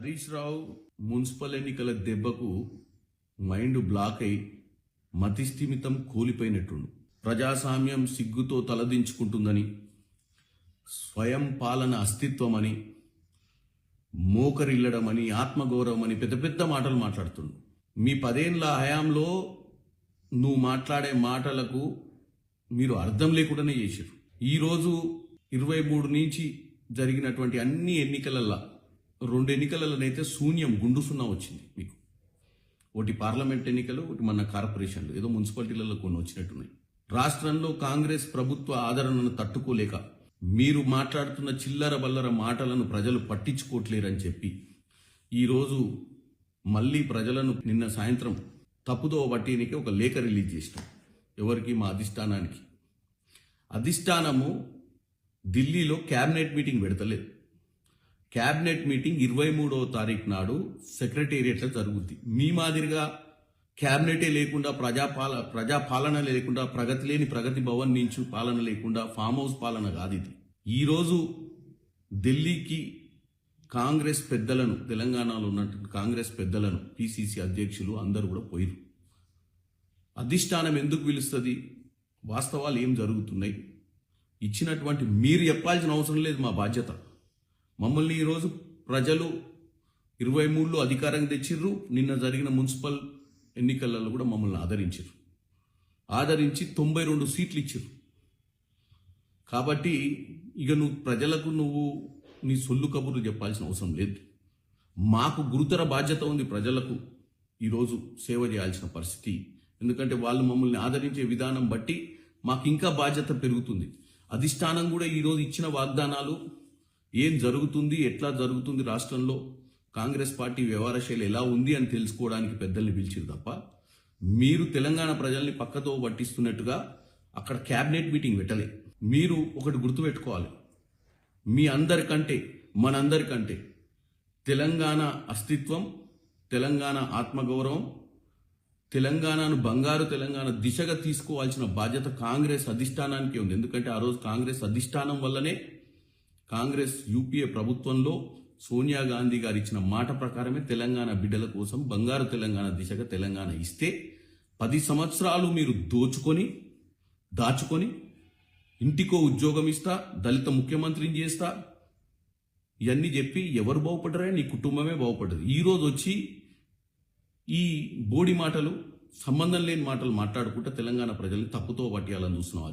Harish Rao municipal ఎన్నికల దెబ్బకు mind block అయి మతిస్థిమితం కూలిపోయినట్టుండు. ప్రజాస్వామ్యం సిగ్గుతో తలదించుకుంటుందని స్వయం పాలన అస్తిత్వమని మోకరిల్లడమని ఆత్మగౌరవం అని పెద్ద పెద్ద మాటలు మాట్లాడుతుండు. మీ పదేండ్ల హయాంలో నువ్వు మాట్లాడే మాటలకు మీరు అర్థం లేకుండానే చేశారు ఈరోజు ఇరవై మూడు నుంచి జరిగినటువంటి అన్ని ఎన్నికలల్లో రెండు ఎన్నికలలోనైతే శూన్యం గుండు సున్నా వచ్చింది మీకు. ఒకటి పార్లమెంట్ ఎన్నికలు ఒకటి మన కార్పొరేషన్లు. ఏదో మున్సిపాలిటీలలో కొన్ని వచ్చినట్టున్నాయి. రాష్ట్రంలో కాంగ్రెస్ ప్రభుత్వ ఆదరణను తట్టుకోలేక మీరు మాట్లాడుతున్న చిల్లర బల్లర మాటలను ప్రజలు పట్టించుకోవట్లేరని చెప్పి ఈరోజు మళ్ళీ ప్రజలను నిన్న సాయంత్రం తప్పుదో పట్టినికి ఒక లేఖ రిలీజ్ చేసినాం. ఎవరికి మా అధిష్టానానికి. అధిష్టానము ఢిల్లీలో క్యాబినెట్ మీటింగ్ పెడతలేదు. క్యాబినెట్ మీటింగ్ ఇరవై మూడవ తారీఖు నాడు సెక్రటేరియట్లో జరుగుద్ది. మీ మాదిరిగా క్యాబినెటే లేకుండా ప్రజాపాల ప్రజాపాలన లేకుండా ప్రగతి లేని ప్రగతి భవన్ నుంచి పాలన లేకుండా ఫామ్ హౌస్ పాలన కాదు ఇది. ఈరోజు ఢిల్లీకి కాంగ్రెస్ పెద్దలను తెలంగాణలో ఉన్నటువంటి కాంగ్రెస్ పెద్దలను పిసిసి అధ్యక్షులు అందరూ కూడా పోయిరు అధిష్టానం ఎందుకు పిలుస్తుంది? వాస్తవాలు ఏం జరుగుతున్నాయి? ఇచ్చినటువంటి మీరు చెప్పాల్సిన అవసరం లేదు మా బాధ్యత. మమ్మల్ని ఈరోజు ప్రజలు ఇరవై మూడులో అధికారం తెచ్చిర్రు. నిన్న జరిగిన మున్సిపల్ ఎన్నికలలో కూడా మమ్మల్ని ఆదరించారు ఆదరించి తొంభై రెండు సీట్లు ఇచ్చారు కాబట్టి ఇక నువ్వు ప్రజలకు నువ్వు నీ సొల్లు కబుర్లు చెప్పాల్సిన అవసరం లేదు. మాకు గురుతర బాధ్యత ఉంది ప్రజలకు ఈరోజు సేవ చేయాల్సిన పరిస్థితి. ఎందుకంటే వాళ్ళు మమ్మల్ని ఆదరించే విధానం బట్టి మాకు ఇంకా బాధ్యత పెరుగుతుంది. అధిష్టానం కూడా ఈరోజు ఇచ్చిన వాగ్దానాలు ఏం జరుగుతుంది ఎట్లా జరుగుతుంది రాష్ట్రంలో? కాంగ్రెస్ పార్టీ వ్యవహార శైలి ఎలా ఉంది అని తెలుసుకోవడానికి పెద్దల్ని పిలిచింది తప్ప మీరు తెలంగాణ ప్రజల్ని పక్కతో పట్టిస్తున్నట్టుగా అక్కడ క్యాబినెట్ మీటింగ్ పెట్టలే. మీరు ఒకటి గుర్తుపెట్టుకోవాలి మీ అందరికంటే మనందరికంటే తెలంగాణ అస్తిత్వం తెలంగాణ ఆత్మగౌరవం తెలంగాణను బంగారు తెలంగాణ దిశగా తీసుకోవాల్సిన బాధ్యత కాంగ్రెస్ అధిష్టానానికి ఉంది. ఎందుకంటే ఆ రోజు కాంగ్రెస్ అధిష్టానం వల్లనే కాంగ్రెస్ యూపీఏ ప్రభుత్వంలో సోనియా గాంధీ గారు ఇచ్చిన మాట ప్రకారమే తెలంగాణ బిడ్డల కోసం బంగారు తెలంగాణ దిశగా తెలంగాణ ఇస్తే పది సంవత్సరాలు మీరు దోచుకొని దాచుకొని ఇంటికో ఉద్యోగం ఇస్తా దళిత ముఖ్యమంత్రిని చేస్తా ఇవన్నీ చెప్పి ఎవరు బాగుపడరా నీ కుటుంబమే బాగుపడదు ఈరోజు వచ్చి ఈ బోడి మాటలు సంబంధం లేని మాటలు మాట్లాడుకుంటే తెలంగాణ ప్రజల్ని తప్పుతో పట్టేయాలని చూస్తున్నాం